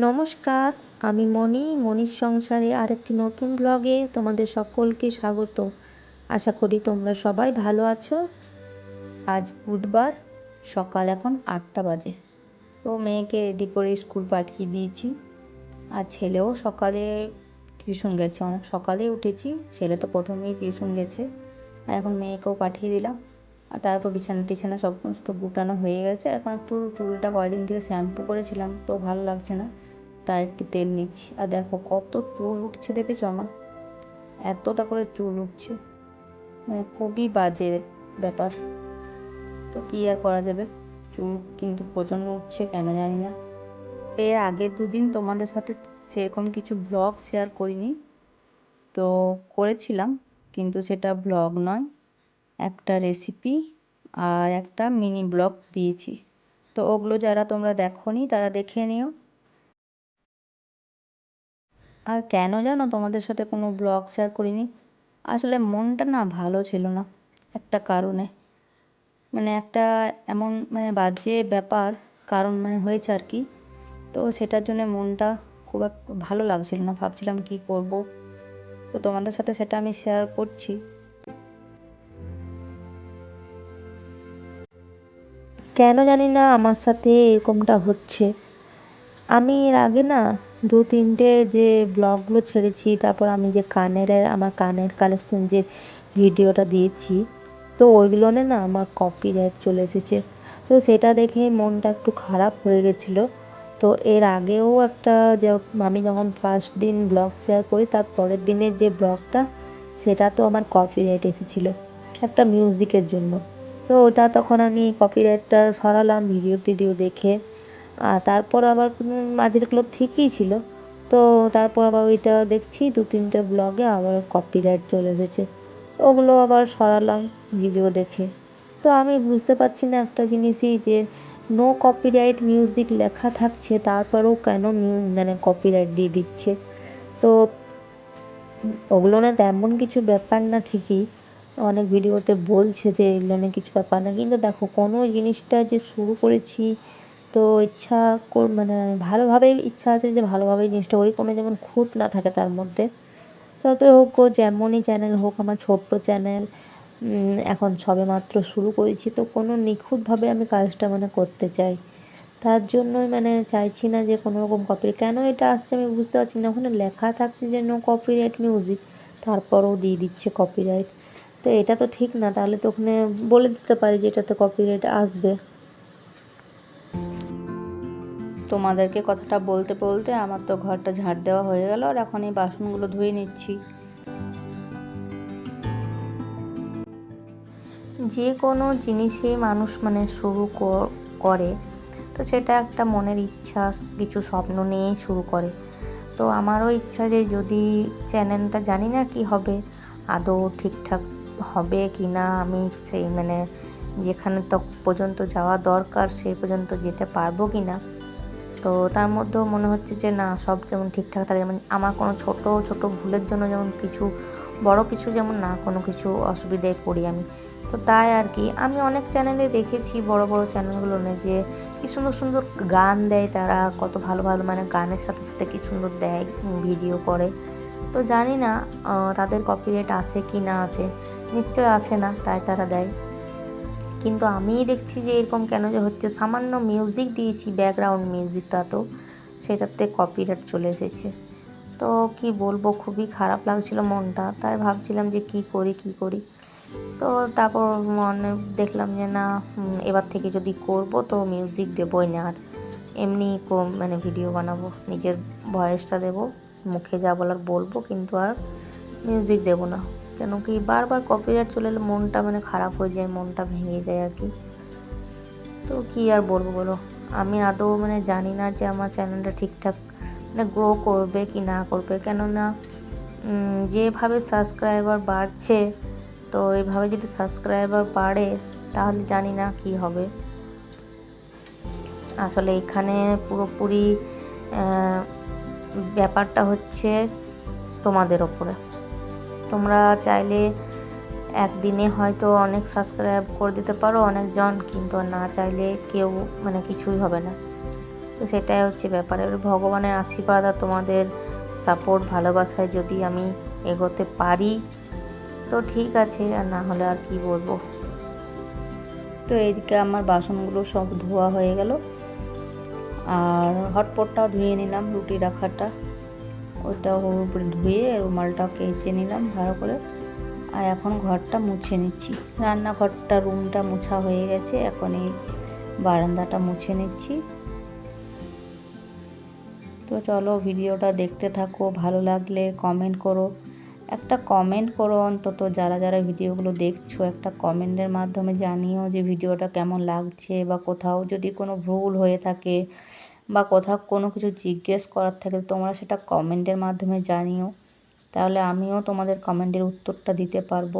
নমস্কার, আমি মণি, মণির সংসারে আরেকটি নতুন ব্লগে তোমাদের সকলকে স্বাগত। আশা করি তোমরা সবাই ভালো আছো। আজ বুধবার, সকাল এখন আটটা বাজে। তো মেয়েকে রেডি করে স্কুল পাঠিয়ে দিয়েছি। আর ছেলেও সকালে টিউশন গেছে, অনেক সকালে উঠেছি। ছেলে তো প্রথমেই টিউশন গেছে। আর এখন মেয়েকেও পাঠিয়ে দিলাম। আর তারপর বিছানা টিছানা সমস্ত গুটানো হয়ে গেছে। এখন একটু চুলটা কয়দিন থেকে শ্যাম্পু করেছিলাম, তো ভালো লাগছে না। তাই একটু তেল নিচ্ছি। আর দেখো কত চুল উঠছে, দেখেছ আমার? এতটা করে চুল উঠছে। মানে খুবই বাজে ব্যাপার। তো কী আর করা যাবে? চুল কিন্তু প্রচণ্ড উঠছে, কেন জানি না। এর আগের দুদিন তোমাদের সাথে সেরকম কিছু ব্লগ শেয়ার করিনি। তো করেছিলাম, কিন্তু সেটা ব্লগ নয়। একটা রেসিপি আর একটা মিনি ব্লগ দিয়েছি। তো ওগুলো যারা তোমরা দেখোনি, তারা দেখে নিও। আর কেন জানো তোমাদের সাথে কোনো ব্লগ শেয়ার করিনি? আসলে মনটা না ভালো ছিল না একটা কারণে। মানে একটা এমন মানে বাজে ব্যাপার কারণ মানে হয়েছে আর কি। তো সেটার জন্য মনটা খুব এক, ভালো লাগছিল না। ভাবছিলাম কি করব। তো তোমাদের সাথে সেটা আমি শেয়ার করছি। কেন জানি না আমার সাথে এরকমটা হচ্ছে। আমি এর আগে না দু তিনটে যে ব্লগগুলো ছেড়েছি, তারপর আমি যে কানের, আমার কানের কালেকশন যে ভিডিওটা দিয়েছি, তো ওইগুলোনে না আমার কপিরাইট চলে এসেছে। তো সেটা দেখে মনটা একটু খারাপ হয়ে গেছিল। তো এর আগেও একটা যে আমি যখন ফার্স্ট দিন ব্লগ শেয়ার করি, তার পরের দিনের যে ব্লগটা সেটা তো আমার কপিরাইট এসেছিল একটা মিউজিকের জন্য। তো ওটা তখন আমি কপিরাইটটা সরালাম ভিডিও টিডিও দেখে। আর তারপর আবার মাঝেরগুলো ঠিকই ছিল। তো তারপর আবার ওইটা দেখছি, দু তিনটে ব্লগে আবার কপিরাইট চলে এসেছে। ওগুলো আবার সরালাম ভিডিও দেখে। তো আমি বুঝতে পারছি না একটা জিনিসই যে নো কপিরাইট মিউজিক লেখা থাকছে, তারপরেও কেন মানে কপিরাইট দিয়ে দিচ্ছে? তো ওগুলো না তেমন কিছু ব্যাপার না ঠিকই। অনেক ভিডিওতে বলছে যে, এগুলো নিয়ে কিছু ব্যাপার না। কিন্তু দেখো, কোনো জিনিসটা যে শুরু করেছি তো ইচ্ছা কর মানে ভালোভাবেই ইচ্ছা আছে যে ভালোভাবেই জিনিসটা করি। কোনো যেমন খুঁত না থাকে তার মধ্যে। যত হোক যেমনই চ্যানেল হোক, আমার ছোট্ট চ্যানেল এখন সবে মাত্র শুরু করেছি। তো কোনো নিখুঁতভাবে আমি কাজটা মানে করতে চাই। তার জন্যই মানে চাইছি না যে কোনো রকম কপি কেন এটা আসছে আমি বুঝতে পারছি না। ওখানে লেখা থাকছে যে নো কপিরাইট মিউজিক তারপরেও দিয়ে দিচ্ছে কপিরাইট তো এটা তো ঠিক না, তাহলে তো ওখানে বলে দিতে পারি যে এটাতে কপিরাইট আসবে। তোমাদেরকে কথাটা বলতে বলতে আমার তো ঘরটা ঝাড় দেওয়া হয়ে গেল আর এখন এই বাসনগুলো ধুয়ে নিচ্ছি। যে কোনো জিনিসে মানুষ মানে শুরু করে তো সেটা একটা মনের ইচ্ছা, কিছু স্বপ্ন নিয়েই শুরু করে। তো আমারও ইচ্ছা যে যদি চ্যানেলটা জানি না কি হবে, আদৌ ঠিকঠাক হবে কি না, আমি সেই মানে যেখানে তো পর্যন্ত যাওয়া দরকার, সেই পর্যন্ত যেতে পারব কি না তো তার মধ্যেও মনে হচ্ছে যে, না, সব যেমন ঠিকঠাক থাকে যেমন আমার কোনো ছোট ছোট ভুলের জন্য যেমন কিছু, বড় কিছু যেমন না, কোনো কিছু অসুবিধায় পড়ি আমি। তো তাই আর কি, আমি অনেক চ্যানেলে দেখেছি বড় বড় চ্যানেলগুলো যে, কি সুন্দর সুন্দর গান দেয় তারা, কত ভালো ভালো মানে গানের সাথে সাথে কি সুন্দর দেয় ভিডিও করে। তো জানি না তাদের কপিরাইট আসে কি না আসে নিশ্চয় আসে না, তাই তারা দেয়। কিন্তু আমিই দেখছি যে এরকম কেন যে হচ্ছে। সামান্য মিউজিক দিয়েছি ব্যাকগ্রাউন্ড মিউজিকটা তো, সেটাতে কপিরাইট চলে এসেছে। তো কি বলব, খুবই খারাপ লাগছিল মনটা। তাই ভাবছিলাম যে কি করি কি করি। তো তারপর মনে দেখলাম যে না এবার থেকে যদি করব তো মিউজিক দেবই না। আর এমনি মানে ভিডিও বানাবো, নিজের ভয়েসটা দেব, মুখে যা বলার বলব, কিন্তু আর মিউজিক দেবো না। কেন কি? বারবার কপিরাইট চলে এলে মনটা মানে খারাপ হয়ে যায়, মনটা ভেঙে যায় আর কি। তো কি আর বলব বলো? আমি আদৌ মানে জানি না যে আমার চ্যানেলটা ঠিকঠাক মানে গ্রো করবে কি না করবে। কেননা যেভাবে সাবস্ক্রাইবার বাড়ছে, তো এইভাবে যদি সাবস্ক্রাইবার বাড়ে, তাহলে জানি না কি হবে। আসলে এখানে পুরোপুরি ব্যাপারটা হচ্ছে তোমাদের ওপরে। তোমরা চাইলে একদিনে হয়তো অনেক সাবস্ক্রাইব করে দিতে পারো অনেকজন, কিন্তু না চাইলে কেউ মানে কিছুই হবে না। তো সেটাই হচ্ছে ব্যাপার। এবার ভগবানের আশীর্বাদ আর তোমাদের সাপোর্ট ভালোবাসায় যদি আমি এগোতে পারি, তো ঠিক আছে, আর না হলে আর কি বলব। তো এদিকে আমার বাসনগুলো সব ধোয়া হয়ে গেল। আর হটপটটাও ধুয়ে নিলাম, রুটি রাখাটা। ওইটাও উপরে ধুয়ে রুমালটা কেচে নিলাম ভালো করে। আর এখন ঘরটা মুছে নিচ্ছি। রান্নাঘরটা, রুমটা মুছা হয়ে গেছে। এখন এই বারান্দাটা মুছে নিচ্ছি। তো চলো ভিডিওটা দেখতে থাকো, ভালো লাগলে কমেন্ট করো। একটা কমেন্ট করো অন্তত, যারা যারা ভিডিওগুলো দেখছ, একটা কমেন্টের মাধ্যমে জানিও যে ভিডিওটা কেমন লাগছে বা কোথাও যদি কোনো ভুল হয়ে থাকে বা কোথাও কোনো কিছু জিজ্ঞেস করার থাকে তোমরা সেটা কমেন্টের মাধ্যমে জানিও। তাহলে আমিও তোমাদের কমেন্টের উত্তরটা দিতে পারব।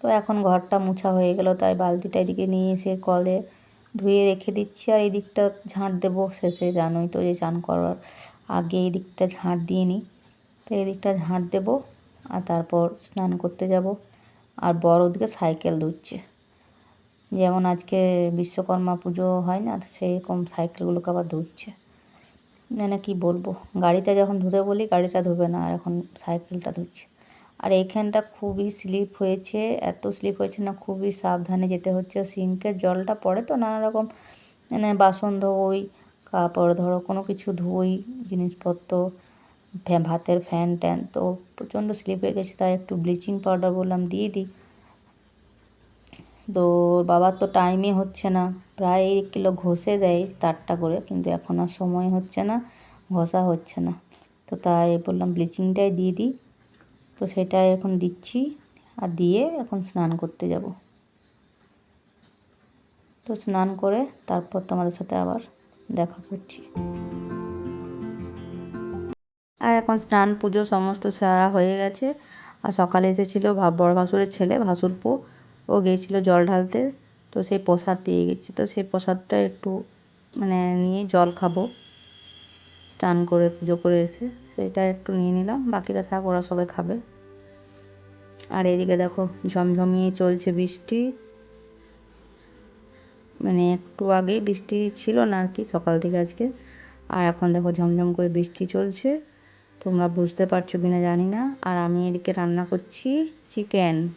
তো এখন ঘরটা মুছা হয়ে গেল, তাই বালতিটা এদিকে নিয়ে এসে কলে ধুয়ে রেখে দিচ্ছি। আর এই দিকটা ঝাঁট দেবো শেষে, জানোই তো যে চান করার। আগে এই দিকটা ঝাঁট দিয়ে নিই। তো এই দিকটা ঝাঁট দেবো আর তারপর স্নান করতে যাব। আর বড় ওদিকে সাইকেল ধুচ্ছে। যেমন আজকে বিশ্বকর্মা পুজো হয় না সেরকম সাইকেলগুলোকে আবার ধুচ্ছে। মানে কি বলব? গাড়িটা যখন ধুতে বলি, গাড়িটা ধুবে না, আর এখন সাইকেলটা ধুচ্ছে। আর এইখানটা খুবই স্লিপ হয়েছে, এত স্লিপ হয়েছে না, খুবই সাবধানে যেতে হচ্ছে। সিঙ্কের জলটা পড়ে তো নানা রকম মানে বাসন ধোই, কাপড় ধরো, কোনো কিছু ধুই, জিনিসপত্র ভাতের ফ্যান ট্যান, তো প্রচণ্ড স্লিপ হয়ে গেছে, তাই একটু ব্লিচিং পাউডার বললাম, দিয়ে দিই। তো বাবার তো টাইমই হচ্ছে না। প্রায় এক কিলো ঘষে দেয় তারটা করে, কিন্তু এখন আর সময় হচ্ছে না, ঘষা হচ্ছে না। তো তাই বললাম ব্লিচিংটাই দিয়ে দিই। তো সেটাই এখন দিচ্ছি আর দিয়ে এখন স্নান করতে যাব। তো স্নান করে তারপর তোমাদের সাথে আবার দেখা করছি। আর এখন স্নান পুজো সমস্ত সারা হয়ে গেছে। আর সকালে এসেছিল বড় ভাসুরের ছেলে ভাসুরপো। ও গিয়েছিল জল ঢালতে, তো সেই প্রসাদ দিয়ে গেছে। তো সেই প্রসাদটা একটু মানে নিয়ে জল খাব। স্নান করে পুজো করে এসে সেটা একটু নিয়ে নিলাম, বাকিটা থাক ওরা সবাই খাবে। আর এদিকে দেখো ঝমঝমিয়ে চলছে বৃষ্টি। মানে একটু আগেই বৃষ্টি ছিল না আর কি সকাল থেকে আজকে। আর এখন দেখো ঝমঝম করে বৃষ্টি চলছে। তোমরা বুঝতে পারছ কিনা জানি না। আর আমি এদিকে রান্না করছি চিকেন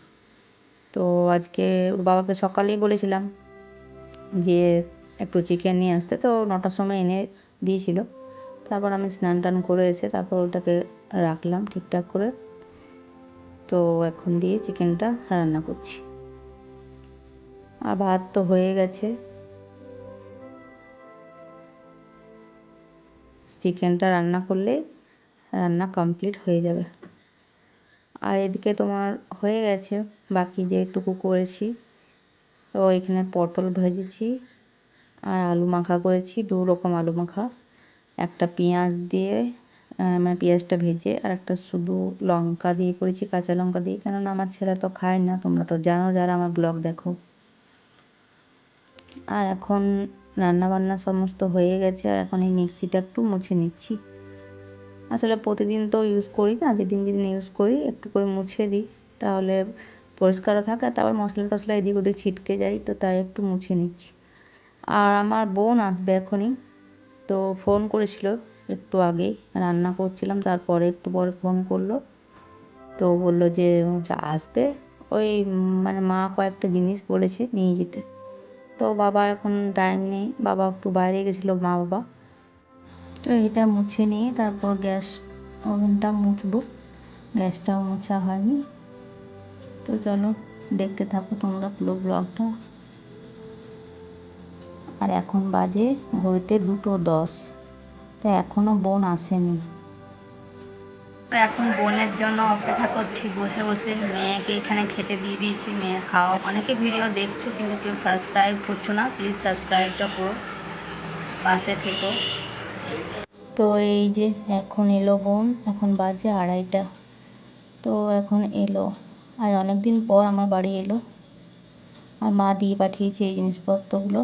তো আজকে ওর বাবাকে সকালেই বলেছিলাম যে একটু চিকেন নিয়ে আসতে। তো নটার সময় এনে দিয়েছিল। তারপর আমি স্নান টান করে এসে তারপর ওটাকে রাখলাম ঠিকঠাক করে। তো এখন দিয়ে চিকেনটা রান্না করছি। আর ভাত তো হয়ে গেছে। চিকেনটা রান্না করলে রান্না কমপ্লিট হয়ে যাবে। আর এদিকে তোমার হয়ে গেছে, বাকি যেটুকু করেছি। তো এখানে পটল ভেজেছি আর আলু মাখা করেছি, দু রকম আলু মাখা। একটা পেঁয়াজ দিয়ে মানে পেঁয়াজটা ভেজে আর একটা শুধু লঙ্কা দিয়ে করেছি, কাঁচা লঙ্কা দিয়ে। কেননা আমার ছেলে তো খায় না, তোমরা তো জানো যারা আমার ব্লগ দেখো। আর এখন রান্না বান্না সমস্ত হয়ে গেছে, আর এখন এই মিক্সিটা একটু মুছে নিচ্ছি। আসলে প্রতিদিন তো ইউজ করি না, যেদিন যেদিন ইউজ করি, একটু করে মুছে দিই, তাহলে পরিষ্কারও থাকে। তারপর মশলা টশলা এদিক ওদিক ছিটকে যায়, তো তাই একটু মুছে নিচ্ছি। আর আমার বোন আসবে এখনই, তো ফোন করেছিল একটু আগেই রান্না করছিলাম, তারপরে একটু পরে ফোন করল। তো বলল যে আসবে। ওই মানে মা কয়েকটা জিনিস বলেছে নিয়ে যেতে। তো বাবা এখন টাইম নেই, বাবা একটু বাইরে গেছিল, মা বাবা। তো এটা মুছে নিয়ে তারপর গ্যাস ওভেনটা মুছবো। গ্যাসটাও মোছা হয়নি। তো চলো দেখতে থাকো তোমরা পুরো ব্লগটা। আর এখন বাজে ঘড়িতে দুটো দশ। তো এখনও বোন আসেনি। এখন বোনের জন্য অপেক্ষা করছি। বসে বসে মেয়েকে এখানে খেতে দিয়ে দিয়েছি। মেয়ে খাও। অনেকে ভিডিও দেখছ কিন্তু কেউ সাবস্ক্রাইব করছ না। প্লিজ সাবস্ক্রাইবটা করো। পাশে থেকো। তো এই যে এখন এলো বোন, এখন বাজে আড়াইটা। তো এখন এলো। আর অনেক দিন পর আমার বাড়ি এলো। আর মা দিয়ে পাঠিয়েছে এই জিনিসপত্রগুলো।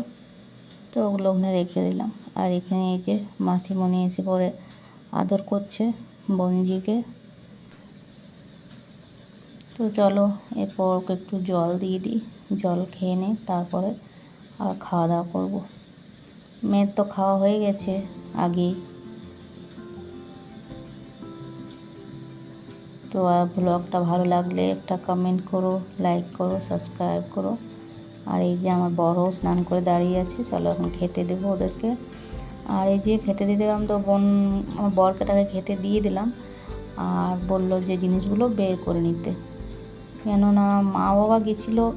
তো ওগুলো ওখানে রেখে দিলাম। আর এখানে এই যে মাসিমণি এসে পরে আদর করছে বঞ্জিকে তো চলো, এরপর ওকে একটু জল দিয়ে দিই। জল খেয়ে নিই তারপরে আর খাওয়া দাওয়া করব। মেয়ের তো খাওয়া হয়ে গেছে। আগেই তো ব্লগটা ভালো লাগলে একটা কমেন্ট করো লাইক করো সাবস্ক্রাইব করো। আর এই যে আমার বড় স্নান করে দাঁড়িয়ে আছে, চলো এখন খেতে দেবো ওদেরকে। আর এই যে খেতে দিয়ে দিলাম তো, বোন, আমার বরকে তাকে খেতে দিয়ে দিলাম। আর বলল যে জিনিসগুলো বের করে নিতে। কেননা মা বাবা গেছিল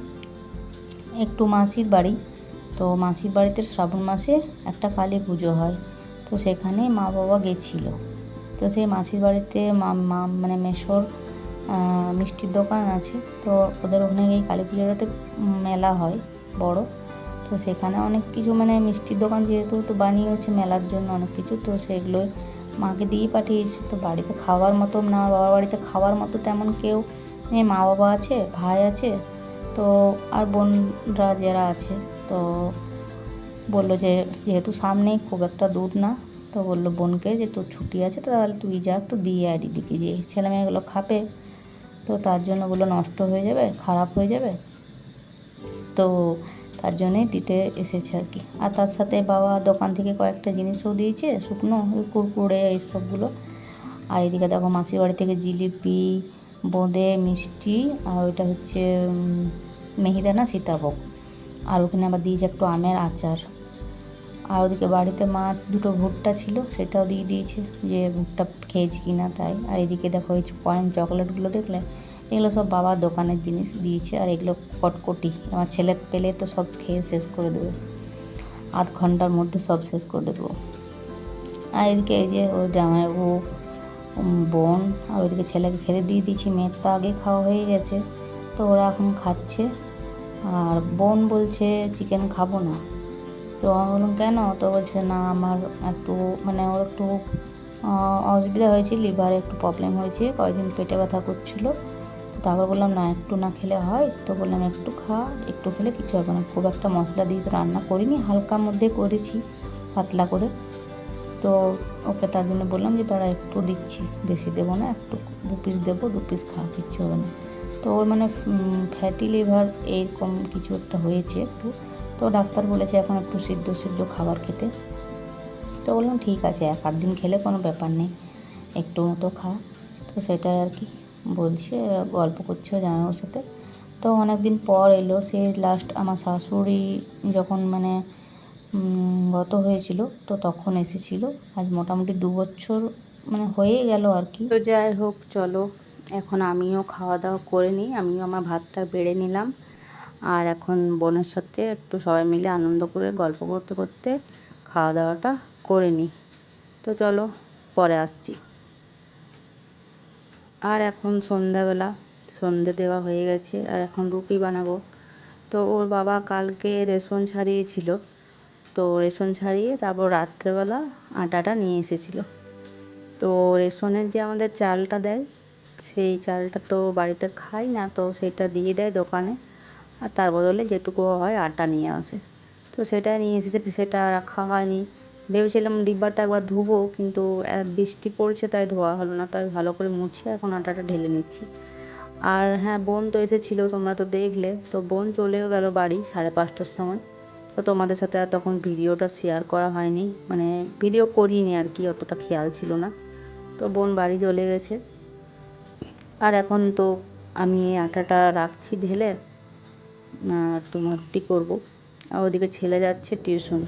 একটু মাসির বাড়ি। তো মাসির বাড়িতে শ্রাবণ মাসে একটা কালী পুজো হয়। তো সেখানে মা বাবা গেছিল। তো সেই মাসির বাড়িতে মা মা মানে মেশোর মিষ্টির দোকান আছে। তো ওদের ওখানে গিয়ে কালী পুজোটাতে মেলা হয় বড়। তো সেখানে অনেক কিছু মানে মিষ্টির দোকান যেহেতু তো বানিয়েছে মেলার জন্য অনেক কিছু। তো সেগুলোই মাকে দিয়ে পাঠিয়েছে। তো বাড়িতে খাওয়ার মতো না, বাবার বাড়িতে খাওয়ার মতো তেমন কেউ নেই। মা বাবা আছে, ভাই আছে। তো আর বোনরা যারা আছে, তো বলল যে, যেহেতু সামনেই খুব একটা দূর না, তো বলল বোনকে যে তোর ছুটি আছে, তাহলে তুই যা, একটু দিয়ে আয় দিদিকে যে ছেলে মেয়েগুলো খাবে। তো তার জন্য বলল নষ্ট হয়ে যাবে, খারাপ হয়ে যাবে। তো তার জন্যই দিতে এসেছে আর কি। আর তার সাথে বাবা দোকান থেকে কয়েকটা জিনিসও দিয়েছে, শুকনো ওই কুরকুরে এইসবগুলো আর এদিকে দেখো মাসির বাড়ি থেকে জিলিপি, বোঁদে, মিষ্টি, আর ওইটা হচ্ছে মেহিদানা, সীতাভোগ। আর ওখানে আবার দিয়েছে একটু আমের আচার। আর ওদিকে বাড়িতে মা দুটো ভুট্টা ছিল, সেটাও দিয়ে দিয়েছে যে ভুট্টা খেয়েছি কি না তাই। আর এদিকে দেখো এই কয়েন চকলেটগুলো দেখলে, এগুলো সব বাবার দোকানের জিনিস দিয়েছে, আর এগুলো কটকটি। আমার ছেলে পেলে তো সব খেয়ে শেষ করে দেবে। আধ ঘণ্টার মধ্যে সব শেষ করে দেবো। আর এদিকে এই যে ও জামাইবাবু বোন, আর ওইদিকে ছেলেকে খেতে দিয়ে দিয়েছি, মেয়ের তো আগে খাওয়া হয়ে গেছে। তো ওরা এখন খাচ্ছে। আর বোন বলছে, চিকেন খাব না। তো আমি বললাম, কেন? তো বলছে, না, আমার একটু মানে ওর একটু অসুবিধা হয়েছে, লিভারে একটু প্রবলেম হয়েছে, কয়েকদিন পেটে ব্যথা করছিল। তারপর বললাম, না, একটু না খেলে হয়। তো বললাম, একটু খা, একটু খেলে কিছু হবে না। খুব একটা মশলা দিয়ে তো রান্না করিনি, হালকা মধ্যে করেছি, পাতলা করে। তো ওকে তার জন্য বললাম যে তারা একটু দিচ্ছি, বেশি দেবো না, একটু দু পিস দেবো, দু পিস খাওয়া কিচ্ছু হবে না। তো ওর মানে ফ্যাটি লিভার এইরকম কিছু একটা হয়েছে একটু। তো ডাক্তার বলেছে এখন একটু সিদ্ধ সিদ্ধ খাবার খেতে। তো বললাম, ঠিক আছে, এক আধ দিন খেলে কোনো ব্যাপার নেই, একটু মতো খা। তো সেটাই আর কি বলছে, গল্প করছে জামাইবাবুর সাথে। তো অনেক দিন পর এলো, সে লাস্ট আমার শাশুড়ি যখন মানে গত হয়েছিল, তো তখন এসেছিল। আজ মোটামুটি দু বছর মানে হয়ে গেল আর কি। তো যাই হোক, চলো, এখন আমিও খাওয়া দাওয়া করে নিই, আমিও আমার ভাতটা বেড়ে নিলাম। আর এখন বোনের সাথে একটু সবাই মিলে আনন্দ করে, গল্প করতে করতে খাওয়া দাওয়াটা করে নিই। তো চলো, পরে আসছি। আর এখন সন্ধ্যাবেলা, সন্ধে দেওয়া হয়ে গেছে, আর এখন রুটি বানাবো। তো ওর বাবা কালকে রেশন ছাড়িয়েছিল। তো রেশন ছাড়িয়ে তারপর রাত্রেবেলা আটাটা নিয়ে এসেছিল। তো রেশনের যে আমাদের চালটা দেয়, সেই চালটা তো বাড়িতে খাই না, তো সেটা দিয়ে দেয় দোকানে। আর তার বদলে যেটুকু হয় আটা নিয়ে আসে। তো সেটা নিয়ে এসেছে, সেটা রাখা হয়নি। ভেবেছিলাম ডিব্বাটা একবার ধুবো, কিন্তু বৃষ্টি পড়ছে তাই ধোয়া হলো না, তাই ভালো করে মুছে, এখন আটাটা ঢেলে নিচ্ছি। আর হ্যাঁ বোন তো এসেছিল, তোমরা তো দেখলে। তো বোন চলেও গেল বাড়ি সাড়ে পাঁচটার সময়। তো তোমাদের সাথে আর তখন ভিডিওটা শেয়ার করা হয়নি মানে ভিডিও করিনি আর কি, অতটা খেয়াল ছিল না। তো বোন বাড়ি চলে গেছে। আর এখন তো আমি আটাটা রাখছি ঢেলে আর তোমার রুটি করব? আর ওদিকে ছেলে যাচ্ছে টিউশন।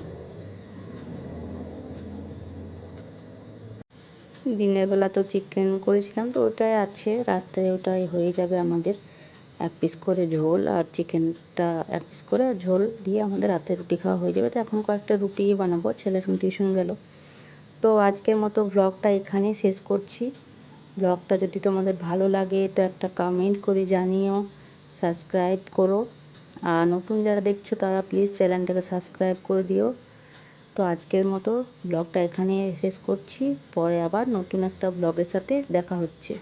দিনের বেলা তো চিকেন করেছিলাম, তো ওটাই আছে। রাত্রে ওটাই হয়ে যাবে আমাদের। এক পিস করে ঝোল আর চিকেনটা এক পিস করে আর ঝোল দিয়ে আমাদের রাতে রুটি খাওয়া হয়ে যাবে। তো এখন কয়েকটা রুটি বানাবো ছেলে টিউশন গেল। তো আজকের মতো ব্লগটা এখানেই শেষ করছি। ব্লগটা যদি তোমাদের ভালো লাগে, তো একটা কমেন্ট করে জানিও সাবস্ক্রাইব করো। আর নতুন যারা দেখছ তারা প্লিজ চ্যানেলটাকে সাবস্ক্রাইব করে দিও। তো আজকের মতো ব্লগটা এখানে শেষ করছি। পরে আবার নতুন একটা ব্লগের সাথে দেখা হচ্ছে।